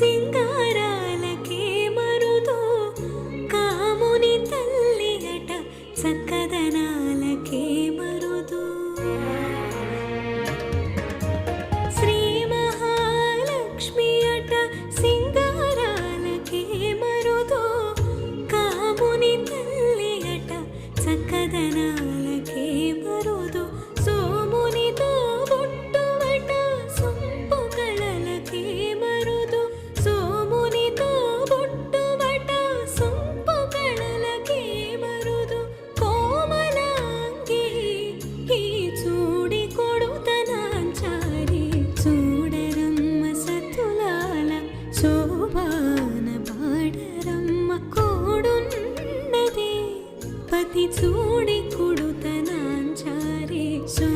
సింగారాలకే మరుదో. కాముని తల్లియట సక్కదనాలకే మరుదో. శ్రీ మహాలక్ష్మి అట సింగారాలకే మరుదో. కాముని తల్లియట సక్కదనాలకే మరు పతి చూడి కొడుతనాంచారే. సో